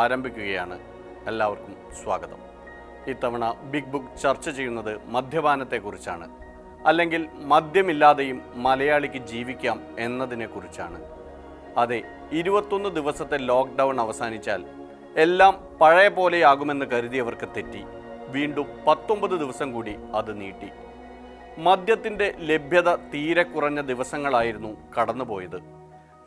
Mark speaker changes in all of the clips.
Speaker 1: ആരംഭിക്കുകയാണ്. എല്ലാവർക്കും സ്വാഗതം. ഇത്തവണ ബിഗ് ബുക്ക് ചർച്ച ചെയ്യുന്നത് മദ്യപാനത്തെക്കുറിച്ചാണ്. അല്ലെങ്കിൽ മദ്യമില്ലാതെയും മലയാളിക്ക് ജീവിക്കാം എന്നതിനെക്കുറിച്ചാണ്. അതെ ഇരുപത്തൊന്ന് ദിവസത്തെ ലോക്ക്ഡൗൺ അവസാനിച്ചാൽ എല്ലാം പഴയ പോലെയാകുമെന്ന് കരുതിയവർക്ക് തെറ്റി. വീണ്ടും പത്തൊമ്പത് ദിവസം കൂടി അത് നീട്ടി. മദ്യത്തിന്റെ ലഭ്യത തീരെ കുറഞ്ഞ ദിവസങ്ങളായിരുന്നു കടന്നുപോയത്.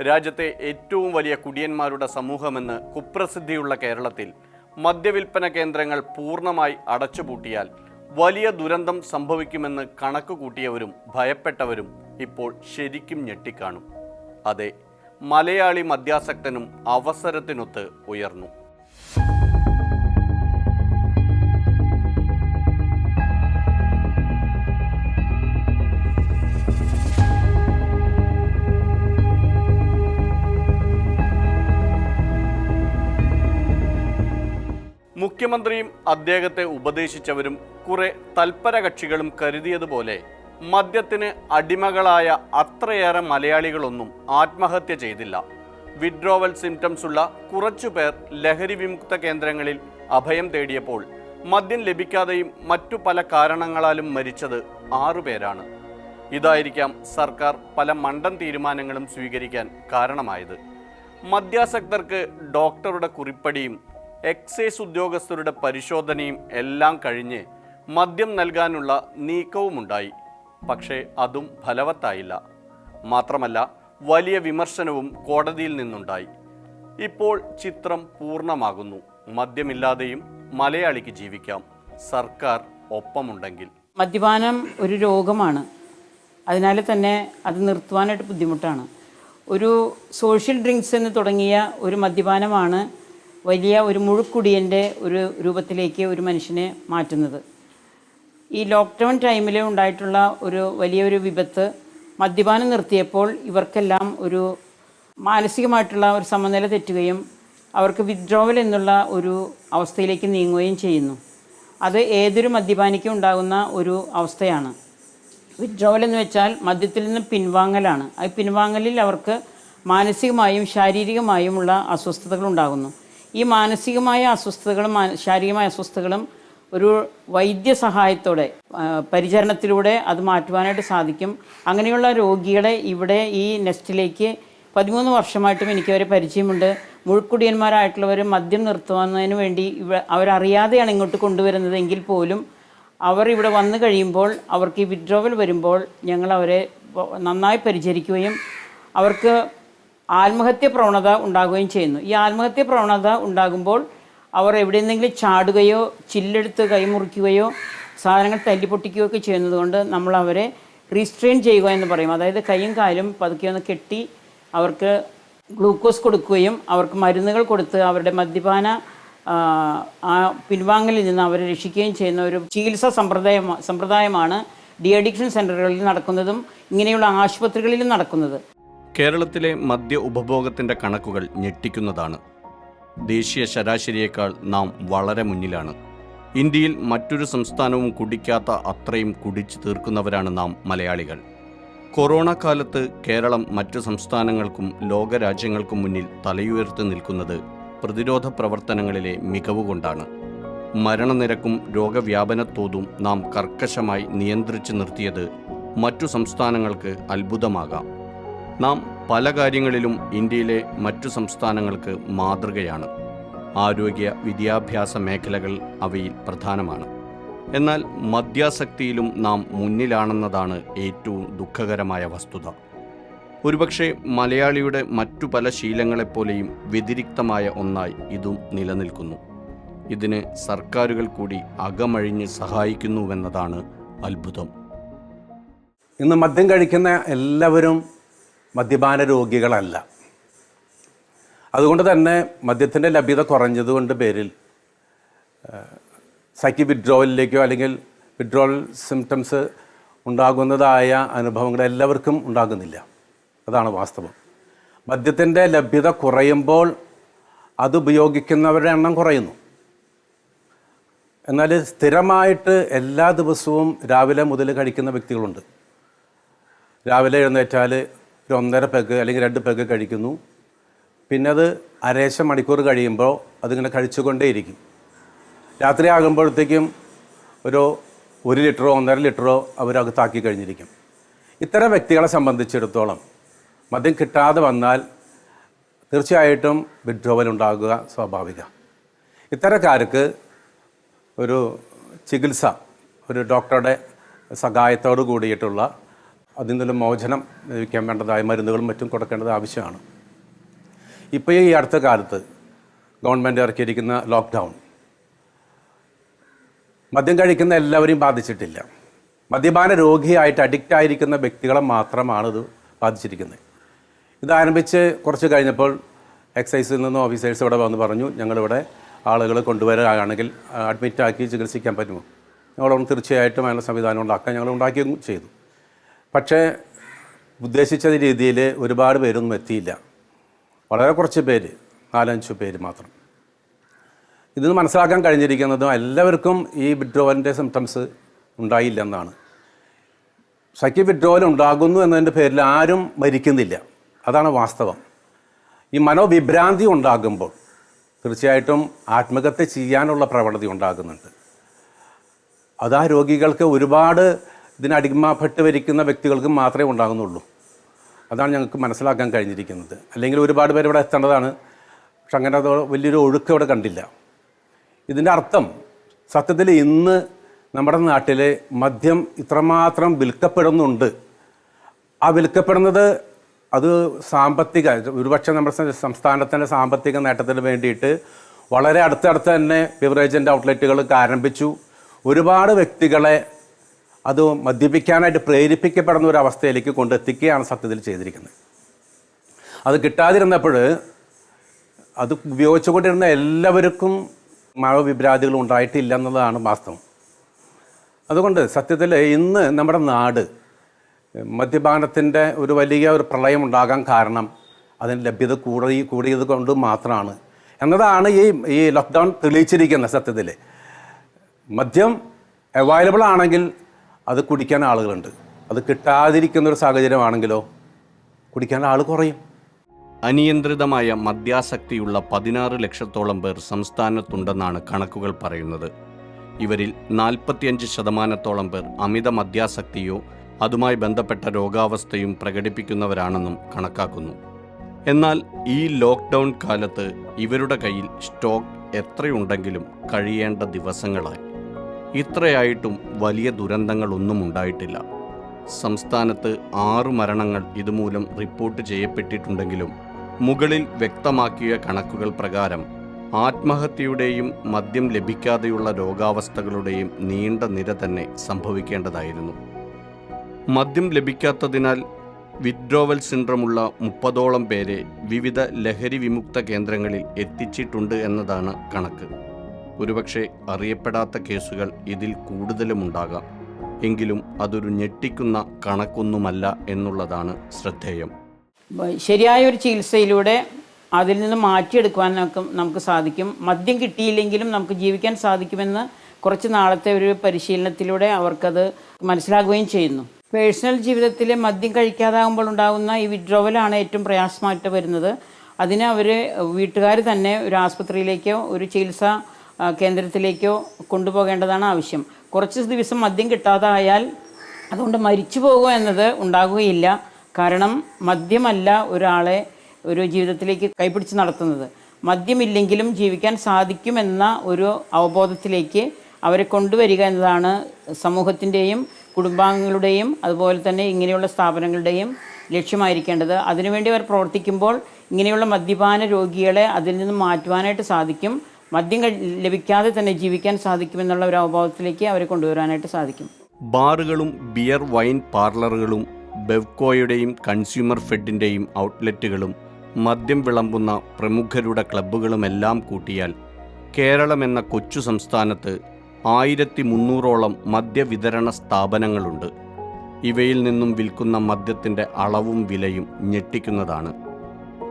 Speaker 1: രാജ്യത്തെ ഏറ്റവും വലിയ കുടിയന്മാരുടെ സമൂഹമെന്ന് കുപ്രസിദ്ധിയുള്ള കേരളത്തിൽ മദ്യവിൽപ്പന കേന്ദ്രങ്ങൾ പൂർണമായി അടച്ചുപൂട്ടിയാൽ വലിയ ദുരന്തം സംഭവിക്കുമെന്ന് കണക്ക് കൂട്ടിയവരും ഭയപ്പെട്ടവരും ഇപ്പോൾ ശരിക്കും ഞെട്ടിക്കാണും. അതെ മലയാളി മദ്യാസക്തനും അവസരത്തിനൊത്ത് ഉയർന്നു. മുഖ്യമന്ത്രിയും അദ്ദേഹത്തെ ഉപദേശിച്ചവരും കുറെ തൽപര കക്ഷികളും കരുതിയതുപോലെ മദ്യത്തിന് അടിമകളായ അത്രയേറെ മലയാളികളൊന്നും ആത്മഹത്യ ചെയ്തില്ല. വിഡ്രോവൽ സിംറ്റംസ് ഉള്ള കുറച്ചു പേർ ലഹരി വിമുക്ത കേന്ദ്രങ്ങളിൽ അഭയം തേടിയപ്പോൾ മദ്യം ലഭിക്കാതെയും മറ്റു പല കാരണങ്ങളാലും മരിച്ചത് ആറുപേരാണ് ഇതായിരിക്കാം സർക്കാർ പല മണ്ടൻ തീരുമാനങ്ങളും സ്വീകരിക്കാൻ കാരണമായത്. മദ്യാസക്തർക്ക് ഡോക്ടറുടെ കുറിപ്പടിയും എക്സൈസ് ഉദ്യോഗസ്ഥരുടെ പരിശോധനയും എല്ലാം കഴിഞ്ഞ് മദ്യം നൽകാനുള്ള നീക്കവുമുണ്ടായി. പക്ഷേ അതും ഫലവത്തായില്ല. മാത്രമല്ല വലിയ വിമർശനവും കോടതിയിൽ നിന്നുണ്ടായി. ഇപ്പോൾ ചിത്രം പൂർണമാകുന്നു. മദ്യമില്ലാതെയും മലയാളിക്ക് ജീവിക്കാം. സർക്കാർ ഒപ്പമുണ്ടെങ്കിൽ.
Speaker 2: മദ്യപാനം ഒരു രോഗമാണ്. അതിനാൽ തന്നെ അത് നിർത്തുവാനായിട്ട് ബുദ്ധിമുട്ടാണ്. ഒരു സോഷ്യൽ ഡ്രിങ്ക്സ് എന്ന് തുടങ്ങിയ ഒരു മദ്യപാനമാണ് വലിയ ഒരു മുഴുക്കുടിയന്റെ ഒരു രൂപത്തിലേക്ക് ഒരു മനുഷ്യനെ മാറ്റുന്നത്. ഈ ലോക്ക്ഡൗൺ ടൈമിൽ ഉണ്ടായിട്ടുള്ള ഒരു വലിയൊരു വിപത്ത് മദ്യപാനം നിർത്തിയപ്പോൾ ഇവർക്കെല്ലാം ഒരു മാനസികമായിട്ടുള്ള ഒരു സമനില തെറ്റുകയും അവർക്ക് വിഡ്രോവൽ എന്നുള്ള ഒരു അവസ്ഥയിലേക്ക് നീങ്ങുകയും ചെയ്യുന്നു. അത് ഏതൊരു മദ്യപാനിക്കും ഉണ്ടാകുന്ന ഒരു അവസ്ഥയാണ്. വിഡ്രോവൽ എന്ന് വെച്ചാൽ മദ്യത്തിൽ നിന്ന് പിൻവാങ്ങലാണ്. ആ പിൻവാങ്ങലിൽ അവർക്ക് മാനസികമായും ശാരീരികമായുമുള്ള അസ്വസ്ഥതകൾ ഉണ്ടാകുന്നു. ഈ മാനസികമായ അസ്വസ്ഥതകളും ശാരീരികമായ അസ്വസ്ഥതകളും ഒരു വൈദ്യസഹായത്തോടെ സഹായത്തോടെ പരിചരണത്തിലൂടെ അത് മാറ്റുവാനായിട്ട് സാധിക്കും. അങ്ങനെയുള്ള രോഗികളെ ഇവിടെ ഈ നെസ്റ്റിലേക്ക് പതിമൂന്ന് വർഷമായിട്ടും എനിക്ക് അവരെ പരിചയമുണ്ട്. മുഴുക്കുടിയന്മാരായിട്ടുള്ളവർ മദ്യം നിർത്തുന്നതിന് വേണ്ടി ഇവ അവരറിയാതെയാണ് ഇങ്ങോട്ട് കൊണ്ടുവരുന്നതെങ്കിൽ പോലും അവർ ഇവിടെ വന്നു കഴിയുമ്പോൾ അവർക്ക് ഈ വിഡ്രോവൽ വരുമ്പോൾ ഞങ്ങൾ അവരെ നന്നായി പരിചരിക്കുകയും അവർക്ക് ആത്മഹത്യ പ്രവണത ഉണ്ടാകുകയും ചെയ്യുന്നു. ഈ ആത്മഹത്യ പ്രവണത ഉണ്ടാകുമ്പോൾ അവർ എവിടെയെന്തെങ്കിലും ചാടുകയോ ചില്ലെടുത്ത് കൈമുറിക്കുകയോ സാധനങ്ങൾ തല്ലിപ്പൊട്ടിക്കുകയോ ഒക്കെ ചെയ്യുന്നത് കൊണ്ട് നമ്മൾ അവരെ റീസ്ട്രെയിൻ ചെയ്യുക എന്ന് പറയും. അതായത് കൈയും കാലും പതുക്കെ ഒന്ന് കെട്ടി അവർക്ക് ഗ്ലൂക്കോസ് കൊടുക്കുകയും അവർക്ക് മരുന്നുകൾ കൊടുത്ത് അവരുടെ മദ്യപാന ആ പിൻവാങ്ങലിൽ നിന്ന് അവരെ രക്ഷിക്കുകയും ചെയ്യുന്ന ഒരു ചികിത്സാ സമ്പ്രദായം സമ്പ്രദായമാണ് ഡി അഡിക്ഷൻ സെന്ററുകളിൽ നടക്കുന്നതും ഇങ്ങനെയുള്ള ആശുപത്രികളിലും നടക്കുന്നത്.
Speaker 1: കേരളത്തിലെ മദ്യ ഉപഭോഗത്തിന്റെ കണക്കുകൾ ഞെട്ടിക്കുന്നതാണ്. ദേശീയ ശരാശരിയേക്കാൾ നാം വളരെ മുന്നിലാണ്. ഇന്ത്യയിൽ മറ്റൊരു സംസ്ഥാനവും കുടിക്കാത്ത അത്രയും കുടിച്ചു തീർക്കുന്നവരാണ് നാം മലയാളികൾ. കൊറോണ കാലത്ത് കേരളം മറ്റു സംസ്ഥാനങ്ങൾക്കും ലോകരാജ്യങ്ങൾക്കും മുന്നിൽ തലയുയർത്തി നിൽക്കുന്നത് പ്രതിരോധ പ്രവർത്തനങ്ങളിലെ മികവ് കൊണ്ടാണ്. മരണനിരക്കും രോഗവ്യാപനത്തോതും നാം കർക്കശമായി നിയന്ത്രിച്ചു നിർത്തിയത് മറ്റു സംസ്ഥാനങ്ങൾക്ക് അത്ഭുതമാകാം. നാം പല കാര്യങ്ങളിലും ഇന്ത്യയിലെ മറ്റു സംസ്ഥാനങ്ങൾക്ക് മാതൃകയാണ്. ആരോഗ്യ വിദ്യാഭ്യാസ മേഖലകൾ അവയിൽ പ്രധാനമാണ്. എന്നാൽ മദ്യാസക്തിയിലും നാം മുന്നിലാണെന്നതാണ് ഏറ്റവും ദുഃഖകരമായ വസ്തുത. ഒരുപക്ഷെ മലയാളിയുടെ മറ്റു പല ശീലങ്ങളെപ്പോലെയും വ്യതിരിക്തമായ ഒന്നായി ഇതും നിലനിൽക്കുന്നു. ഇതിന് സർക്കാരുകൾ കൂടി അകമഴിഞ്ഞ് സഹായിക്കുന്നുവെന്നതാണ് അത്ഭുതം.
Speaker 3: ഇന്ന് മദ്യം കഴിക്കുന്ന എല്ലാവരും മദ്യപാന രോഗികളല്ല. അതുകൊണ്ട് തന്നെ മദ്യത്തിന്റെ ലഭ്യത കുറഞ്ഞതുകൊണ്ട് പേരിൽ സൈക്കി വിഡ്രോവലിലേക്കോ അല്ലെങ്കിൽ വിഡ്രോവൽ സിംറ്റംസ് ഉണ്ടാകുന്നതായ അനുഭവങ്ങൾ എല്ലാവർക്കും ഉണ്ടാകുന്നില്ല. അതാണ് വാസ്തവം. മദ്യത്തിന്റെ ലഭ്യത കുറയുമ്പോൾ അത് ഉപയോഗിക്കുന്നവരുടെ എണ്ണം കുറയുന്നു. എന്നാൽ സ്ഥിരമായിട്ട് എല്ലാ ദിവസവും രാവിലെ മുതൽ കഴിക്കുന്ന വ്യക്തികളുണ്ട്. രാവിലെ എഴുന്നേറ്റാൽ ഒരു ഒന്നര പെഗ് അല്ലെങ്കിൽ രണ്ട് പെഗ് കഴിക്കുന്നു. പിന്നെ അത് അരേശം മണിക്കൂർ കഴിയുമ്പോൾ അതിങ്ങനെ കഴിച്ചുകൊണ്ടേയിരിക്കും. രാത്രി ആകുമ്പോഴത്തേക്കും ഒരു ഒരു ലിറ്ററോ ഒന്നര ലിറ്ററോ അവരകത്താക്കി കഴിഞ്ഞിരിക്കും. ഇത്തരം വ്യക്തികളെ സംബന്ധിച്ചിടത്തോളം മദ്യം കിട്ടാതെ വന്നാൽ തീർച്ചയായിട്ടും വിഡ്രോവൽ ഉണ്ടാകുക സ്വാഭാവിക. ഇത്തരക്കാർക്ക് ഒരു ചികിത്സ ഒരു ഡോക്ടറുടെ സഹായത്തോടു കൂടിയിട്ടുള്ള അതിൽ നിന്നും മോചനം ലഭിക്കാൻ വേണ്ടതായ മരുന്നുകളും മറ്റും കൊടുക്കേണ്ടത് ആവശ്യമാണ്. ഇപ്പോൾ ഈ അടുത്ത കാലത്ത് ഗവൺമെന്റ് ഇറക്കിയിരിക്കുന്ന ലോക്ക്ഡൗൺ മദ്യം കഴിക്കുന്ന എല്ലാവരെയും ബാധിച്ചിട്ടില്ല. മദ്യപാന രോഗിയായിട്ട് അഡിക്റ്റ് ആയിരിക്കുന്ന വ്യക്തികളെ മാത്രമാണ് ഇത് ബാധിച്ചിരിക്കുന്നത്. ഇത് ആരംഭിച്ച് കുറച്ച് കഴിഞ്ഞപ്പോൾ എക്സൈസിൽ നിന്നും ഓഫീസേഴ്സ് ഇവിടെ വന്ന് പറഞ്ഞു ഞങ്ങളിവിടെ ആളുകൾ കൊണ്ടുവരികയാണെങ്കിൽ അഡ്മിറ്റാക്കി ചികിത്സിക്കാൻ പറ്റുമോ? ഞങ്ങളൊന്ന് തീർച്ചയായിട്ടും അതിനുള്ള സംവിധാനം ഉണ്ടാക്കാൻ ഞങ്ങൾ ഉണ്ടാക്കുകയും ചെയ്തു. പക്ഷേ ഉദ്ദേശിച്ച രീതിയിൽ ഒരുപാട് പേരൊന്നും എത്തിയില്ല. വളരെ കുറച്ച് പേര് നാലഞ്ച് പേര് മാത്രം. ഇത് മനസ്സിലാക്കാൻ കഴിഞ്ഞിരിക്കുന്നതും എല്ലാവർക്കും ഈ വിഡ്രോവലിന്റെ സിംറ്റംസ് ഉണ്ടായില്ല എന്നാണ്. സഖ്യ വിഡ്രോവൽ ഉണ്ടാകുന്നു എന്നതിന്റെ പേരിൽ ആരും മരിക്കുന്നില്ല. അതാണ് വാസ്തവം. ഈ മനോവിഭ്രാന്തി ഉണ്ടാകുമ്പോൾ തീർച്ചയായിട്ടും ആത്മഹത്യ ചെയ്യാനുള്ള പ്രവണത ഉണ്ടാകുന്നുണ്ട്. അത് ആ രോഗികൾക്ക് ഒരുപാട് ഇതിനടിമപ്പെട്ട് വരിക്കുന്ന വ്യക്തികൾക്ക് മാത്രമേ ഉണ്ടാകുന്നുള്ളൂ. അതാണ് ഞങ്ങൾക്ക് മനസ്സിലാക്കാൻ കഴിഞ്ഞിരിക്കുന്നത്. അല്ലെങ്കിൽ ഒരുപാട് പേര് ഇവിടെ എത്തേണ്ടതാണ്. പക്ഷെ അങ്ങനെ അത് വലിയൊരു ഒഴുക്ക് ഇവിടെ കണ്ടില്ല. ഇതിന്റെ അർത്ഥം സത്യത്തിൽ ഇന്ന് നമ്മുടെ നാട്ടിലെ മദ്യം ഇത്രമാത്രം വിൽക്കപ്പെടുന്നുണ്ട്. ആ വിൽക്കപ്പെടുന്നത് അത് സാമ്പത്തിക ഒരുപക്ഷെ നമ്മുടെ സംസ്ഥാനത്തിന്റെ സാമ്പത്തിക നേട്ടത്തിന് വേണ്ടിയിട്ട് വളരെ അടുത്തടുത്ത് തന്നെ ബിവറേജിന്റെ ഔട്ട്ലെറ്റുകളൊക്കെ ആരംഭിച്ചു. ഒരുപാട് വ്യക്തികളെ അത് മദ്യപിക്കാനായിട്ട് പ്രേരിപ്പിക്കപ്പെടുന്ന ഒരു അവസ്ഥയിലേക്ക് കൊണ്ടെത്തിക്കുകയാണ് സത്യത്തിൽ ചെയ്തിരിക്കുന്നത്. അത് കിട്ടാതിരുന്നപ്പോൾ അത് ഉപയോഗിച്ചുകൊണ്ടിരുന്ന എല്ലാവർക്കും മഴവിഭ്രാതികൾ ഉണ്ടായിട്ടില്ല എന്നതാണ് വാസ്തവം. അതുകൊണ്ട് സത്യത്തിൽ ഇന്ന് നമ്മുടെ നാട് മദ്യപാനത്തിന്റെ ഒരു വലിയ ഒരു പ്രളയം ഉണ്ടാകാൻ കാരണം അതിന് ലഭ്യത കൂടി കൂടിയത് കൊണ്ട് മാത്രമാണ്. എന്നതാണ് ഈ ഈ ലോക്ക്ഡൗൺ തെളിയിച്ചിരിക്കുന്നത് സത്യത്തിൽ. മദ്യം അവൈലബിൾ ആണെങ്കിൽ അത് കുടിക്കാൻ ആളുകളുണ്ട്. അത് കിട്ടാതിരിക്കുന്ന ഒരു സാഹചര്യമാണെങ്കിലോ കുടിക്കാൻ ആൾ കുറയും.
Speaker 1: അനിയന്ത്രിതമായ മദ്യാസക്തിയുള്ള പതിനാറ് ലക്ഷത്തോളം പേർ സംസ്ഥാനത്തുണ്ടെന്നാണ് കണക്കുകൾ പറയുന്നത്. ഇവരിൽ നാൽപ്പത്തിയഞ്ച് ശതമാനത്തോളം പേർ അമിത മദ്യാസക്തിയോ അതുമായി ബന്ധപ്പെട്ട രോഗാവസ്ഥയും പ്രകടിപ്പിക്കുന്നവരാണെന്നും കണക്കാക്കുന്നു. എന്നാൽ ഈ ലോക്ക്ഡൗൺ കാലത്ത് ഇവരുടെ കയ്യിൽ സ്റ്റോക്ക് എത്രയുണ്ടെങ്കിലും കഴിയേണ്ട ദിവസങ്ങളായി. ഇത്രയായിട്ടും വലിയ ദുരന്തങ്ങളൊന്നും ഉണ്ടായിട്ടില്ല. സംസ്ഥാനത്ത് ആറു മരണങ്ങൾ ഇതുമൂലം റിപ്പോർട്ട് ചെയ്യപ്പെട്ടിട്ടുണ്ടെങ്കിലും മുകളിൽ വ്യക്തമാക്കിയ കണക്കുകൾ പ്രകാരം ആത്മഹത്യയുടെയും മദ്യം ലഭിക്കാതെയുള്ള രോഗാവസ്ഥകളുടെയും നീണ്ട നിര തന്നെ സംഭവിക്കേണ്ടതായിരുന്നു. മദ്യം ലഭിക്കാത്തതിനാൽ വിഡ്രോവൽ സിൻഡ്രമുള്ള മുപ്പതോളം പേരെ വിവിധ ലഹരി വിമുക്ത കേന്ദ്രങ്ങളിൽ എത്തിച്ചിട്ടുണ്ട് എന്നതാണ് കണക്ക്. ഒരുപക്ഷെ അറിയപ്പെടാത്ത കേസുകൾ ഇതിൽ കൂടുതലുമുണ്ടാകാം. എങ്കിലും അതൊരു ഞെട്ടിക്കുന്ന കണക്കൊന്നുമല്ല എന്നുള്ളതാണ് ശ്രദ്ധേയം.
Speaker 2: ശരിയായ ഒരു ചികിത്സയിലൂടെ അതിൽ നിന്ന് മാറ്റിയെടുക്കുവാൻ നമുക്ക് നമുക്ക് സാധിക്കും. മദ്യം കിട്ടിയില്ലെങ്കിലും നമുക്ക് ജീവിക്കാൻ സാധിക്കുമെന്ന് കുറച്ച് നാളത്തെ ഒരു പരിശീലനത്തിലൂടെ അവർക്കത് മനസ്സിലാകുകയും ചെയ്യുന്നു. പേഴ്സണൽ ജീവിതത്തിൽ മദ്യം കഴിക്കാതാകുമ്പോൾ ഉണ്ടാകുന്ന ഈ വിഡ്രോവലാണ് ഏറ്റവും പ്രയാസമായിട്ട് വരുന്നത്. അതിന് അവർ വീട്ടുകാർ തന്നെ ഒരു ആസ്പത്രിയിലേക്കോ ഒരു ചികിത്സാ കേന്ദ്രത്തിലേക്കോ കൊണ്ടുപോകേണ്ടതാണ് ആവശ്യം. കുറച്ച് ദിവസം മദ്യം കിട്ടാതായാൽ അതുകൊണ്ട് മരിച്ചു പോകുക എന്നത് ഉണ്ടാകുകയില്ല. കാരണം മദ്യമല്ല ഒരാളെ ഒരു ജീവിതത്തിലേക്ക് കൈപിടിച്ച് നടത്തുന്നത്. മദ്യമില്ലെങ്കിലും ജീവിക്കാൻ സാധിക്കുമെന്ന ഒരു അവബോധത്തിലേക്ക് അവരെ കൊണ്ടുവരിക എന്നതാണ് സമൂഹത്തിന്റെയും കുടുംബാംഗങ്ങളുടെയും അതുപോലെ തന്നെ ഇങ്ങനെയുള്ള സ്ഥാപനങ്ങളുടെയും ലക്ഷ്യമായിരിക്കേണ്ടത്. അതിനുവേണ്ടി അവർ പ്രവർത്തിക്കുമ്പോൾ ഇങ്ങനെയുള്ള മദ്യപാന രോഗികളെ അതിൽ നിന്ന് മാറ്റുവാനായിട്ട് സാധിക്കും. മദ്യം ലഭിക്കാതെ തന്നെ ജീവിക്കാൻ സാധിക്കുമെന്നുള്ള ഒരു അവബോധത്തിലേക്ക് അവരെ കൊണ്ടുവരാനായിട്ട് സാധിക്കും.
Speaker 1: ബാറുകളും ബിയർ വൈൻ പാർലറുകളും ബെവ്കോയുടെയും കൺസ്യൂമർ ഫെഡിന്റെയും ഔട്ട്ലെറ്റുകളും മദ്യം വിളമ്പുന്ന പ്രമുഖരുടെ ക്ലബ്ബുകളുമെല്ലാം കൂട്ടിയാൽ കേരളം എന്ന കൊച്ചു സംസ്ഥാനത്ത് ആയിരത്തി മുന്നൂറോളം മദ്യവിതരണ സ്ഥാപനങ്ങളുണ്ട്. ഇവയിൽ നിന്നും വിൽക്കുന്ന മദ്യത്തിന്റെ അളവും വിലയും ഞെട്ടിക്കുന്നതാണ്.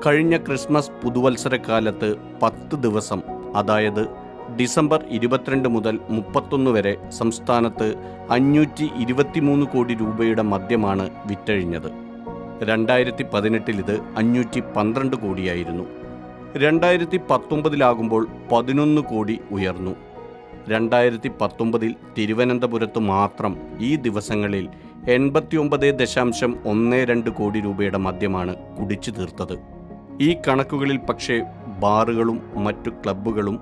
Speaker 1: കഴിഞ്ഞ ക്രിസ്മസ് പുതുവത്സരക്കാലത്ത് പത്ത് ദിവസം അതായത് ഡിസംബർ ഇരുപത്തിരണ്ട് മുതൽ മുപ്പത്തൊന്ന് വരെ സംസ്ഥാനത്ത് അഞ്ഞൂറ്റി ഇരുപത്തിമൂന്ന് കോടി രൂപയുടെ മദ്യമാണ് വിറ്റഴിഞ്ഞത്. രണ്ടായിരത്തി പതിനെട്ടിൽ ഇത് അഞ്ഞൂറ്റി പന്ത്രണ്ട് കോടിയായിരുന്നു. രണ്ടായിരത്തി പത്തൊമ്പതിലാകുമ്പോൾ പതിനൊന്ന് കോടി ഉയർന്നു. രണ്ടായിരത്തി പത്തൊമ്പതിൽ തിരുവനന്തപുരത്ത് മാത്രം ഈ ദിവസങ്ങളിൽ എൺപത്തിയൊമ്പത് ദശാംശം ഒന്ന് രണ്ട് കോടി രൂപയുടെ മദ്യമാണ് കുടിച്ചു തീർത്തത്. ഈ കണക്കുകളിൽ പക്ഷേ ബാറുകളും മറ്റു ക്ലബ്ബുകളും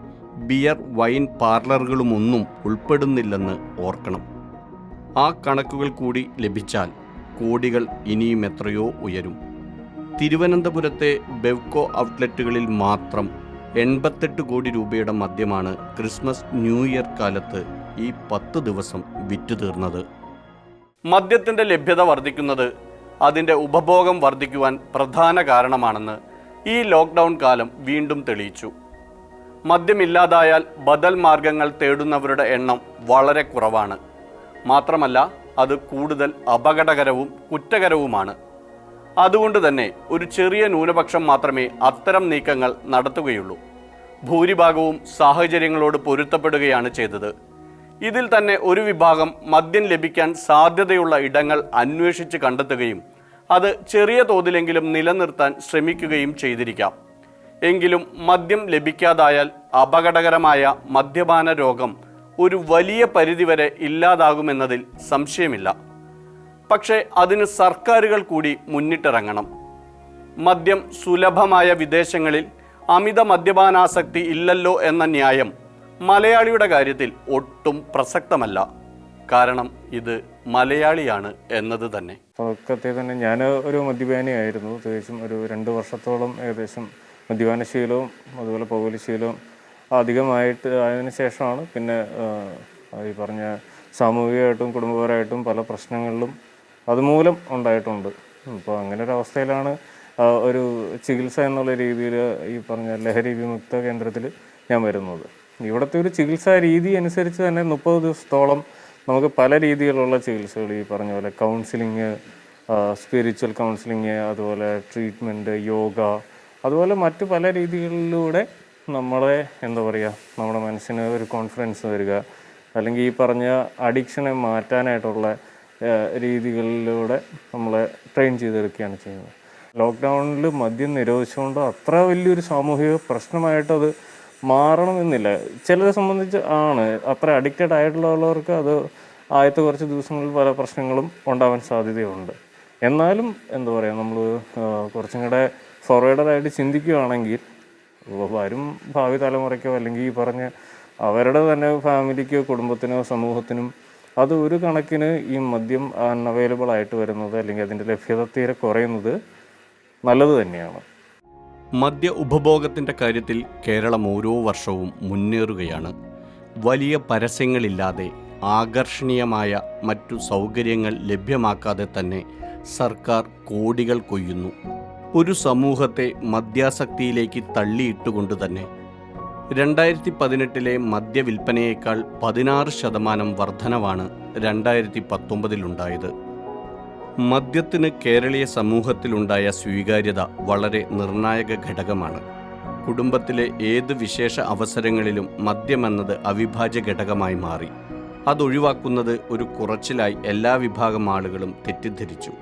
Speaker 1: ബിയർ വൈൻ പാർലറുകളുമൊന്നും ഉൾപ്പെടുന്നില്ലെന്ന് ഓർക്കണം. ആ കണക്കുകൾ കൂടി ലഭിച്ചാൽ കോടികൾ ഇനിയും എത്രയോ ഉയരും. തിരുവനന്തപുരത്തെ ബെവ്കോ ഔട്ട്ലെറ്റുകളിൽ മാത്രം എൺപത്തെട്ട് കോടി രൂപയുടെ മദ്യമാണ് ക്രിസ്മസ് ന്യൂ ഇയർ കാലത്ത് ഈ പത്ത് ദിവസം വിറ്റു തീർന്നത് മദ്യത്തിന്റെ ലഭ്യത വർദ്ധിക്കുന്നത് അതിന്റെ ഉപഭോഗം വർദ്ധിക്കുവാൻ പ്രധാന കാരണമാണെന്ന് ഈ ലോക്ക്ഡൗൺ കാലം വീണ്ടും തെളിയിച്ചു. മദ്യമില്ലാതായാൽ ബദൽ മാർഗങ്ങൾ തേടുന്നവരുടെ എണ്ണം വളരെ കുറവാണ്. മാത്രമല്ല അത് കൂടുതൽ അപകടകരവും കുറ്റകരവുമാണ്. അതുകൊണ്ട് തന്നെ ഒരു ചെറിയ ന്യൂനപക്ഷം മാത്രമേ അത്തരം നീക്കങ്ങൾ നടത്തുകയുള്ളൂ. ഭൂരിഭാഗവും സാഹചര്യങ്ങളോട് പൊരുത്തപ്പെടുകയാണ് ചെയ്തത്. ഇതിൽ തന്നെ ഒരു വിഭാഗം മദ്യം ലഭിക്കാൻ സാധ്യതയുള്ള ഇടങ്ങൾ അന്വേഷിച്ച് കണ്ടെത്തുകയും അത് ചെറിയ തോതിലെങ്കിലും നിലനിർത്താൻ ശ്രമിക്കുകയും ചെയ്തിരിക്കാം. എങ്കിലും മദ്യം ലഭിക്കാതായാൽ അപകടകരമായ മദ്യപാന രോഗം ഒരു വലിയ പരിധിവരെ ഇല്ലാതാകുമെന്നതിൽ സംശയമില്ല. പക്ഷേ അതിന് സർക്കാരുകൾ കൂടി മുന്നിട്ടിറങ്ങണം. മദ്യം സുലഭമായ വിദേശങ്ങളിൽ അമിത മദ്യപാനാസക്തി ഇല്ലല്ലോ എന്ന ന്യായം മലയാളിയുടെ കാര്യത്തിൽ ഒട്ടും പ്രസക്തമല്ല. കാരണം ഇത് മലയാളിയാണ് എന്നത് തന്നെ.
Speaker 4: തുടക്കത്തിൽ തന്നെ ഞാൻ ഒരു മദ്യപാനിയായിരുന്നു ഏകദേശം ഒരു രണ്ട് വർഷത്തോളം ഏകദേശം മദ്യപാനശീലവും അതുപോലെ പുകവലിശീലവും അധികമായിട്ട് അതിന് ശേഷമാണ്. പിന്നെ ഈ പറഞ്ഞ സാമൂഹികമായിട്ടും കുടുംബപരമായിട്ടും പല പ്രശ്നങ്ങളിലും അതുമൂലം ഉണ്ടായിട്ടുണ്ട്. അപ്പോൾ അങ്ങനെ ഒരു അവസ്ഥയിലാണ് ഒരു ചികിത്സ എന്നുള്ള രീതിയിൽ ഈ പറഞ്ഞ ലഹരി വിമുക്ത കേന്ദ്രത്തിൽ ഞാൻ വരുന്നത്. ഇവിടുത്തെ ഒരു ചികിത്സാ രീതി അനുസരിച്ച് തന്നെ മുപ്പത് ദിവസത്തോളം നമുക്ക് പല രീതിയിലുള്ള ചികിത്സകൾ ഈ പറഞ്ഞ പോലെ കൗൺസിലിങ് സ്പിരിച്വൽ കൗൺസിലിങ് അതുപോലെ ട്രീറ്റ്മെന്റ് യോഗ അതുപോലെ മറ്റു പല രീതികളിലൂടെ നമ്മളെ എന്താ പറയുക നമ്മുടെ മനസ്സിന് ഒരു കോൺഫിഡൻസ് വരിക. അല്ലെങ്കിൽ ഈ പറഞ്ഞ അഡിക്ഷനെ മാറ്റാനായിട്ടുള്ള രീതികളിലൂടെ നമ്മളെ ട്രെയിൻ ചെയ്തെടുക്കുകയാണ് ചെയ്യുന്നത്. ലോക്ക്ഡൗണിൽ മദ്യം നിരോധിച്ചുകൊണ്ട് അത്ര വലിയൊരു സാമൂഹിക പ്രശ്നമായിട്ടത് മാറണമെന്നില്ല. ചിലരെ സംബന്ധിച്ച് ആണ്. അത്ര അഡിക്റ്റഡ് ആയിട്ടുള്ളവർക്ക് അത് ആദ്യത്തെ കുറച്ച് ദിവസങ്ങളിൽ പല പ്രശ്നങ്ങളും ഉണ്ടാവാൻ സാധ്യതയുണ്ട്. എന്നാലും എന്താ പറയുക നമ്മൾ കുറച്ചും കൂടെ ഫോർവേഡായിട്ട് ചിന്തിക്കുകയാണെങ്കിൽ വരും ഭാവി തലമുറയ്ക്കോ അല്ലെങ്കിൽ ഈ പറഞ്ഞ അവരുടെ തന്നെ ഫാമിലിക്കോ കുടുംബത്തിനോ സമൂഹത്തിനും അത് ഒരു കണക്കിന് ഈ മദ്യം അൺഅവൈലബിൾ ആയിട്ട് വരുന്നത് അല്ലെങ്കിൽ അതിന്റെ ലഭ്യത തീരെ കുറയുന്നത് നല്ലത് തന്നെയാണ്.
Speaker 1: മദ്യ ഉപഭോഗത്തിന്റെ കാര്യത്തിൽ കേരളം ഓരോ വർഷവും മുന്നേറുകയാണ്. വലിയ പരസ്യങ്ങളില്ലാതെ ആകർഷണീയമായ മറ്റു സൗകര്യങ്ങൾ ലഭ്യമാക്കാതെ തന്നെ സർക്കാർ കോടികൾ കൊയ്യുന്നു. ഒരു സമൂഹത്തെ മദ്യാസക്തിയിലേക്ക് തള്ളിയിട്ടുകൊണ്ട് തന്നെ രണ്ടായിരത്തി പതിനെട്ടിലെ മദ്യവിൽപ്പനയേക്കാൾ പതിനാറ് ശതമാനം വർധനവാണ് രണ്ടായിരത്തി പത്തൊമ്പതിലുണ്ടായത് മദ്യത്തിന് കേരളീയ സമൂഹത്തിലുണ്ടായ സ്വീകാര്യത വളരെ നിർണായക ഘടകമാണ്. കുടുംബത്തിലെ ഏത് വിശേഷ അവസരങ്ങളിലും മദ്യമെന്നത് അവിഭാജ്യ ഘടകമായി മാറി. അതൊഴിവാക്കുന്നത് ഒരു കുറച്ചിലായി എല്ലാ വിഭാഗം ആളുകളും തെറ്റിദ്ധരിച്ചു.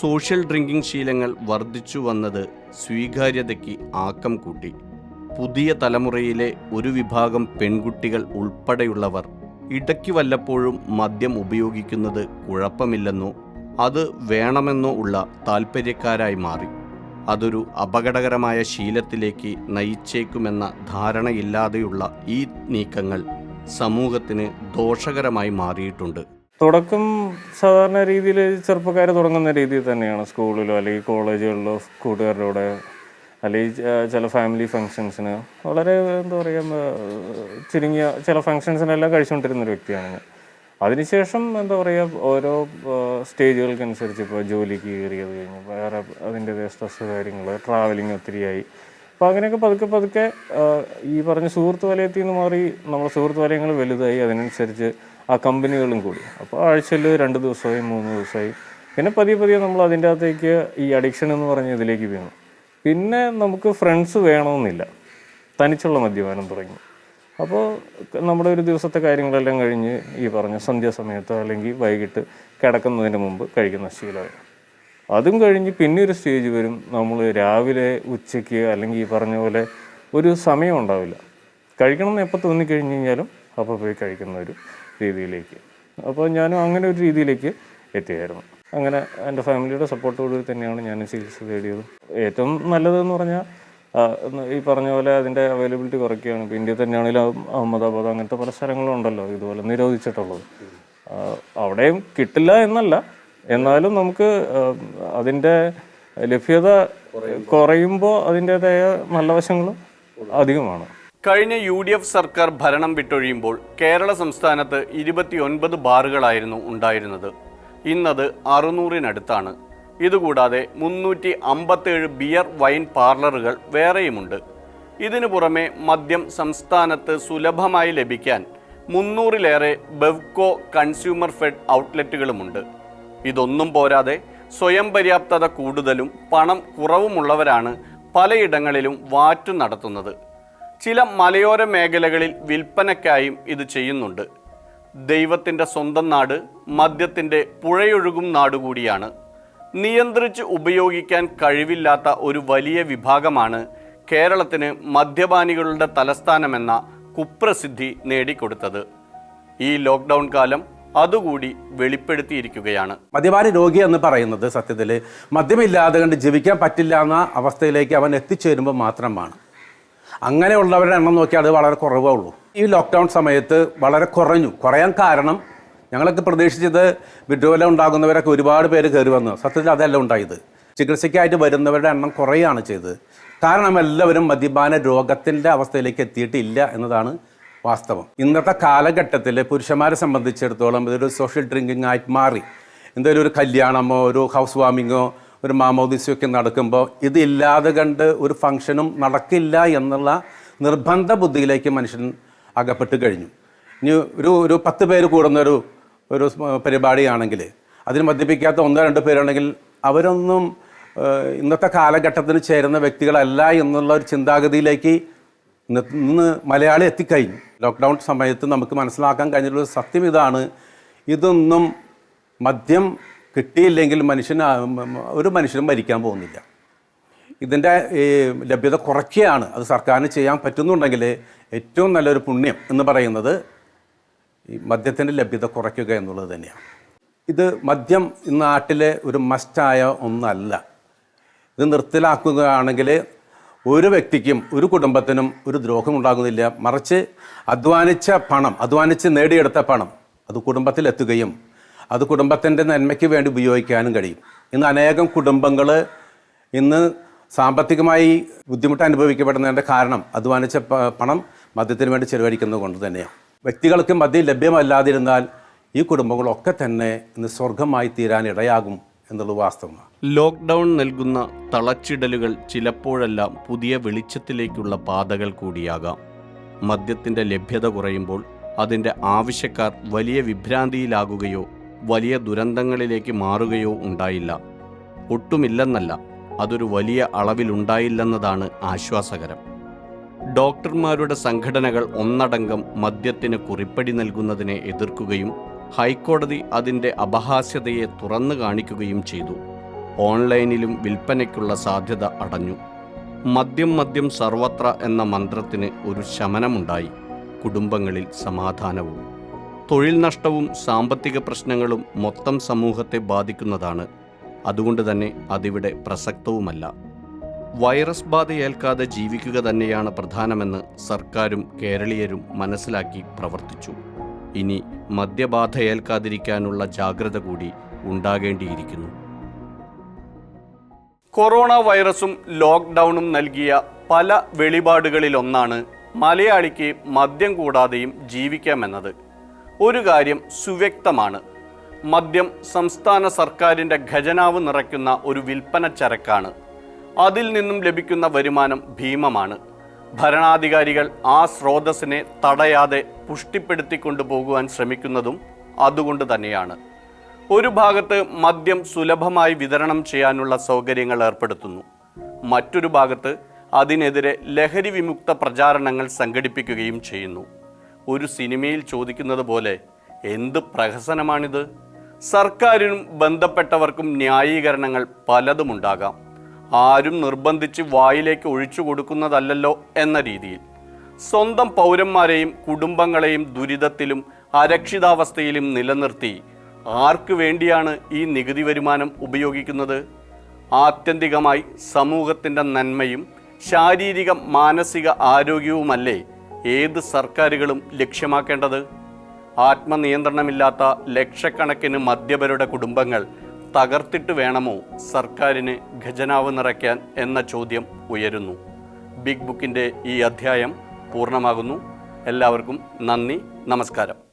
Speaker 1: സോഷ്യൽ ഡ്രിങ്കിംഗ് ശീലങ്ങൾ വർദ്ധിച്ചു വന്നത് സ്വീകാര്യതയ്ക്ക് ആക്കം കൂട്ടി. പുതിയ തലമുറയിലെ ഒരു വിഭാഗം പെൺകുട്ടികൾ ഉൾപ്പെടെയുള്ളവർ ഇടയ്ക്ക് വല്ലപ്പോഴും മദ്യം ഉപയോഗിക്കുന്നത് കുഴപ്പമില്ലെന്നോ അത് വേണമെന്നോ ഉള്ള താൽപ്പര്യക്കാരായി മാറി. അതൊരു അപകടകരമായ ശീലത്തിലേക്ക് നയിച്ചേക്കുമെന്ന ധാരണയില്ലാതെയുള്ള ഈ നീക്കങ്ങൾ സമൂഹത്തിന് ദോഷകരമായി മാറിയിട്ടുണ്ട്.
Speaker 4: തുടക്കം സാധാരണ രീതിയിൽ ചെറുപ്പക്കാർ തുടങ്ങുന്ന രീതിയിൽ തന്നെയാണ് സ്കൂളിലോ അല്ലെങ്കിൽ കോളേജുകളിലോ കൂട്ടുകാരുടെ കൂടെ അല്ലെങ്കിൽ ചില ഫാമിലി ഫങ്ഷൻസിന് വളരെ എന്താ പറയുക ചുരുങ്ങിയ ചില ഫങ്ഷൻസിനെല്ലാം കഴിച്ചുകൊണ്ടിരുന്ന ഒരു വ്യക്തിയാണ് ഞാൻ. അതിനുശേഷം എന്താ പറയുക ഓരോ സ്റ്റേജുകൾക്കനുസരിച്ച് ഇപ്പോൾ ജോലിക്ക് കയറിയത് കഴിഞ്ഞു വേറെ അതിന്റെതായ സ്ട്രെസ് കാര്യങ്ങൾ ട്രാവലിംഗ് ഒത്തിരിയായി. അപ്പോൾ അങ്ങനെയൊക്കെ പതുക്കെ പതുക്കെ ഈ പറഞ്ഞ സുഹൃത്ത് വലയത്തിൽ നിന്ന് മാറി നമ്മുടെ സുഹൃത്ത് വലയങ്ങൾ വലുതായി അതിനനുസരിച്ച് ആ കമ്പനികളും കൂടി. അപ്പോൾ ആഴ്ചയിൽ രണ്ട് ദിവസമായി മൂന്ന് ദിവസമായി. പിന്നെ പതിയെ പതിയെ നമ്മൾ അതിന്റെ അകത്തേക്ക് ഈ അഡിക്ഷൻ എന്ന് പറഞ്ഞ ഇതിലേക്ക് വീണു. പിന്നെ നമുക്ക് ഫ്രണ്ട്സ് വേണമെന്നില്ല. തനിച്ചുള്ള മദ്യപാനം തുടങ്ങി. അപ്പോൾ നമ്മുടെ ഒരു ദിവസത്തെ കാര്യങ്ങളെല്ലാം കഴിഞ്ഞ് ഈ പറഞ്ഞ സന്ധ്യാസമയത്തോ അല്ലെങ്കിൽ വൈകിട്ട് കിടക്കുന്നതിന് മുമ്പ് കഴിക്കുന്ന ശീലമായി അതും കഴിഞ്ഞ് പിന്നെ ഒരു സ്റ്റേജ് വരും. നമ്മൾ രാവിലെ ഉച്ചയ്ക്ക് അല്ലെങ്കിൽ ഈ പറഞ്ഞ പോലെ ഒരു സമയം ഉണ്ടാവില്ല. കഴിക്കണം എന്ന് എപ്പോൾ തോന്നിക്കഴിഞ്ഞ് കഴിഞ്ഞാലും അപ്പോൾ പോയി കഴിക്കുന്ന ഒരു രീതിയിലേക്ക്. അപ്പോൾ ഞാനും അങ്ങനെ ഒരു രീതിയിലേക്ക് എത്തിയായിരുന്നു. അങ്ങനെ എന്റെ ഫാമിലിയുടെ സപ്പോർട്ടോടുകൂടി തന്നെയാണ് ഞാൻ ചികിത്സ തേടിയത്. ഏറ്റവും നല്ലതെന്ന് പറഞ്ഞാൽ ഈ പറഞ്ഞ പോലെ അതിന്റെ അവൈലബിലിറ്റി കുറയ്ക്കുകയാണ്. ഇപ്പോൾ ഇന്ത്യയിൽ തന്നെയാണെങ്കിലും അഹമ്മദാബാദ് അങ്ങനത്തെ പല സ്ഥലങ്ങളും ഉണ്ടല്ലോ ഇതുപോലെ നിരോധിച്ചിട്ടുള്ളത്. അവിടെയും കിട്ടില്ല എന്നല്ല. എന്നാലും നമുക്ക് അതിന്റെ ലഭ്യത കുറയുമ്പോൾ അതിന്റെതായ നല്ല വശങ്ങളും അധികമാണ്.
Speaker 1: കഴിഞ്ഞ യു ഡി എഫ് സർക്കാർ ഭരണം വിട്ടൊഴിയുമ്പോൾ കേരള സംസ്ഥാനത്ത് ഇരുപത്തിയൊൻപത് ബാറുകളായിരുന്നു ഉണ്ടായിരുന്നത്. ഇന്നത് അറുന്നൂറിനടുത്താണ്. ഇതുകൂടാതെ മുന്നൂറ്റി അമ്പത്തേഴ് ബിയർ വൈൻ പാർലറുകൾ വേറെയുമുണ്ട്. ഇതിനു പുറമെ മദ്യം സംസ്ഥാനത്ത് സുലഭമായി ലഭിക്കാൻ മുന്നൂറിലേറെ ബെവ്കോ കൺസ്യൂമർ ഫെഡ് ഔട്ട്ലെറ്റുകളുമുണ്ട്. ഇതൊന്നും പോരാതെ സ്വയം പര്യാപ്തത കൂടുതലും പണം കുറവുമുള്ളവരാണ് പലയിടങ്ങളിലും വാറ്റു നടത്തുന്നത്. ചില മലയോര മേഖലകളിൽ വിൽപ്പനയ്ക്കായും ഇത് ചെയ്യുന്നുണ്ട്. ദൈവത്തിന്റെ സ്വന്തം നാട് മദ്യത്തിന്റെ പുഴയൊഴുകും നാടുകൂടിയാണ്. നിയന്ത്രിച്ച് ഉപയോഗിക്കാൻ കഴിവില്ലാത്ത ഒരു വലിയ വിഭാഗമാണ് കേരളത്തിന് മദ്യപാനികളുടെ തലസ്ഥാനമെന്ന കുപ്രസിദ്ധി നേടിക്കൊടുത്തത്. ഈ ലോക്ക്ഡൗൺ കാലം അതുകൂടി വെളിപ്പെടുത്തിയിരിക്കുകയാണ്.
Speaker 3: മദ്യപാന രോഗി എന്ന് പറയുന്നത് സത്യത്തിൽ മദ്യമില്ലാതെ കണ്ട് ജീവിക്കാൻ പറ്റില്ല എന്ന അവസ്ഥയിലേക്ക് അവൻ എത്തിച്ചേരുമ്പോൾ മാത്രമാണ്. അങ്ങനെയുള്ളവരുടെ എണ്ണം നോക്കിയാൽ അത് വളരെ കുറവേ ഉള്ളൂ. ഈ ലോക്ക്ഡൗൺ സമയത്ത് വളരെ കുറഞ്ഞു. കുറയാൻ കാരണം ഞങ്ങളൊക്കെ പ്രതീക്ഷിച്ചത് വിഡ്രോല ഉണ്ടാകുന്നവരൊക്കെ ഒരുപാട് പേര് കയറി വന്നു. സത്യത്തിൽ അതല്ല ഉണ്ടായത്. ചികിത്സയ്ക്കായിട്ട് വരുന്നവരുടെ എണ്ണം കുറയാണ് ചെയ്തത്. കാരണം എല്ലാവരും മദ്യപാന രോഗത്തിന്റെ അവസ്ഥയിലേക്ക് എത്തിയിട്ടില്ല എന്നതാണ് വാസ്തവം. ഇന്നത്തെ കാലഘട്ടത്തിൽ പുരുഷന്മാരെ സംബന്ധിച്ചിടത്തോളം ഇതൊരു സോഷ്യൽ ഡ്രിങ്കിങ് ആയിട്ട് മാറി. എന്തെങ്കിലും ഒരു കല്യാണമോ ഒരു ഹൗസ് വാമിങ്ങോ ഒരു മാമോദിസൊക്കെ നടക്കുമ്പോൾ ഇതില്ലാതെ കണ്ട് ഒരു ഫംഗ്ഷനും നടക്കില്ല എന്നുള്ള നിർബന്ധ ബുദ്ധിയിലേക്ക് മനുഷ്യൻ അകപ്പെട്ട് കഴിഞ്ഞു. ഇനി ഒരു ഒരു പത്ത് പേര് കൂടുന്ന ഒരു പരിപാടിയാണെങ്കിൽ അതിന് മദ്യപിക്കാത്ത ഒന്നോ രണ്ടോ പേരുണ്ടെങ്കിൽ അവരൊന്നും ഇന്നത്തെ കാലഘട്ടത്തിന് ചേരുന്ന വ്യക്തികളല്ല എന്നുള്ള ഒരു ചിന്താഗതിയിലേക്ക് ഇന്ന് മലയാളി എത്തിക്കഴിഞ്ഞു. ലോക്ക്ഡൗൺ സമയത്ത് നമുക്ക് മനസ്സിലാക്കാൻ കഴിഞ്ഞിട്ടുള്ള സത്യം ഇതാണ്. ഇതൊന്നും മദ്യം കിട്ടിയില്ലെങ്കിൽ മനുഷ്യന് ആ- മ- മ- ഒരു മനുഷ്യനും മരിക്കാൻ പോകുന്നില്ല. ഇതിന്റെ ഈ ലഭ്യത കുറയ്ക്കുകയാണ്. അത് സർക്കാരിന് ചെയ്യാൻ പറ്റുന്നുണ്ടെങ്കിൽ ഏറ്റവും നല്ലൊരു പുണ്യം എന്ന് പറയുന്നത് ഈ മദ്യത്തിന്റെ ലഭ്യത കുറയ്ക്കുക എന്നുള്ളത് തന്നെയാണ്. ഇത് മദ്യം ഇന്ന് നാട്ടിലെ ഒരു മസ്റ്റായ ഒന്നല്ല. ഇത് നിർത്തലാക്കുകയാണെങ്കിൽ ഒരു വ്യക്തിക്കും ഒരു കുടുംബത്തിനും ഒരു ദ്രോഹം ഉണ്ടാകുന്നില്ല മറിച്ച് അധ്വാനിച്ച പണം അധ്വാനിച്ച് നേടിയെടുത്ത പണം അത് കുടുംബത്തിലെത്തുകയും അത് കുടുംബത്തിന്റെ നന്മയ്ക്ക് വേണ്ടി ഉപയോഗിക്കാനും കഴിയും. ഇന്ന് അനേകം കുടുംബങ്ങൾ ഇന്ന് സാമ്പത്തികമായി ബുദ്ധിമുട്ട് അനുഭവിക്കപ്പെടുന്നതിന്റെ കാരണം അധ്വാനിച്ച പണം മദ്യത്തിന് വേണ്ടി ചെലവഴിക്കുന്നത് കൊണ്ട് തന്നെയാണ്. വ്യക്തികൾക്ക് മദ്യം ലഭ്യമല്ലാതിരുന്നാൽ ഈ കുടുംബങ്ങളൊക്കെ തന്നെ ഇന്ന് സ്വർഗമായി തീരാൻ ഇടയാകും എന്നുള്ളത് വാസ്തവമാണ്.
Speaker 1: ലോക്ക്ഡൗൺ നൽകുന്ന തളച്ചിടലുകൾ ചിലപ്പോഴെല്ലാം പുതിയ വെളിച്ചത്തിലേക്കുള്ള പാതകൾ കൂടിയാകാം. മദ്യത്തിന്റെ ലഭ്യത കുറയുമ്പോൾ അതിന്റെ ആവശ്യക്കാർ വലിയ വിഭ്രാന്തിയിലാകുകയോ വലിയ ദുരന്തങ്ങളിലേക്ക് മാറുകയോ ഉണ്ടായില്ല. ഒട്ടുമില്ലെന്നല്ല അതൊരു വലിയ അളവിലുണ്ടായില്ലെന്നതാണ് ആശ്വാസകരം. ഡോക്ടർമാരുടെ സംഘടനകൾ ഒന്നടങ്കം മദ്യത്തിന് കുറിപ്പടി നൽകുന്നതിനെ എതിർക്കുകയും ഹൈക്കോടതി അതിന്റെ അപഹാസ്യതയെ തുറന്നു കാണിക്കുകയും ചെയ്തു. ഓൺലൈനിലും വിൽപ്പനയ്ക്കുള്ള സാധ്യത അടഞ്ഞു. മദ്യം മദ്യം സർവത്ര എന്ന മന്ത്രത്തിന് ഒരു ശമനമുണ്ടായി. കുടുംബങ്ങളിൽ സമാധാനവും. തൊഴിൽ നഷ്ടവും സാമ്പത്തിക പ്രശ്നങ്ങളും മൊത്തം സമൂഹത്തെ ബാധിക്കുന്നതാണ്. അതുകൊണ്ട് തന്നെ അതിവിടെ പ്രസക്തവുമല്ല. വൈറസ് ബാധയേൽക്കാതെ ജീവിക്കുക തന്നെയാണ് പ്രധാനമെന്ന് സർക്കാരും കേരളീയരും മനസ്സിലാക്കി പ്രവർത്തിച്ചു. ഇനി മദ്യബാധ ഏൽക്കാതിരിക്കാനുള്ള ജാഗ്രത കൂടി ഉണ്ടാകേണ്ടിയിരിക്കുന്നു. കൊറോണ വൈറസും ലോക്ക്ഡൗണും നൽകിയ പല വെളിപാടുകളിലൊന്നാണ് മലയാളിക്ക് മദ്യം കൂടാതെയും ജീവിക്കാമെന്നത്. ഒരു കാര്യം സുവ്യക്തമാണ്. മദ്യം സംസ്ഥാന സർക്കാരിന്റെ ഖജനാവ് നിറയ്ക്കുന്ന ഒരു വിൽപ്പന ചരക്കാണ്. അതിൽ നിന്നും ലഭിക്കുന്ന വരുമാനം ഭീമമാണ്. ഭരണാധികാരികൾ ആ സ്രോതസ്സിനെ തടയാതെ പുഷ്ടിപ്പെടുത്തിക്കൊണ്ടുപോകുവാൻ ശ്രമിക്കുന്നതും അതുകൊണ്ട് തന്നെയാണ്. ഒരു ഭാഗത്ത് മദ്യം സുലഭമായി വിതരണം ചെയ്യാനുള്ള സൗകര്യങ്ങൾ ഏർപ്പെടുത്തുന്നു. മറ്റൊരു ഭാഗത്ത് അതിനെതിരെ ലഹരി വിമുക്ത പ്രചാരണങ്ങൾ സംഘടിപ്പിക്കുകയും ചെയ്യുന്നു. ഒരു സിനിമയിൽ ചോദിക്കുന്നത് പോലെ എന്ത് പ്രഹസനമാണിത്? സർക്കാരിനും ബന്ധപ്പെട്ടവർക്കും ന്യായീകരണങ്ങൾ പലതുമുണ്ടാകാം. ആരും നിർബന്ധിച്ച് വായിലേക്ക് ഒഴിച്ചു കൊടുക്കുന്നതല്ലല്ലോ എന്ന രീതിയിൽ. സ്വന്തം പൗരന്മാരെയും കുടുംബങ്ങളെയും ദുരിതത്തിലും അരക്ഷിതാവസ്ഥയിലും നിലനിർത്തി ആർക്കു വേണ്ടിയാണ് ഈ നികുതി വരുമാനം ഉപയോഗിക്കുന്നത്? ആത്യന്തികമായി സമൂഹത്തിന്റെ നന്മയും ശാരീരിക മാനസിക ആരോഗ്യവുമല്ലേ ഏത് സർക്കാരുകളും ലക്ഷ്യമാക്കേണ്ടത്? ആത്മനിയന്ത്രണമില്ലാത്ത ലക്ഷക്കണക്കിന് മദ്യപരുടെ കുടുംബങ്ങൾ തകർത്തിട്ട് വേണമോ സർക്കാരിന് ഖജനാവ് നിറയ്ക്കാൻ എന്ന ചോദ്യം ഉയരുന്നു. ബിഗ് ബുക്കിന്റെ ഈ അധ്യായം പൂർണമാകുന്നു. എല്ലാവർക്കും നന്ദി നമസ്കാരം.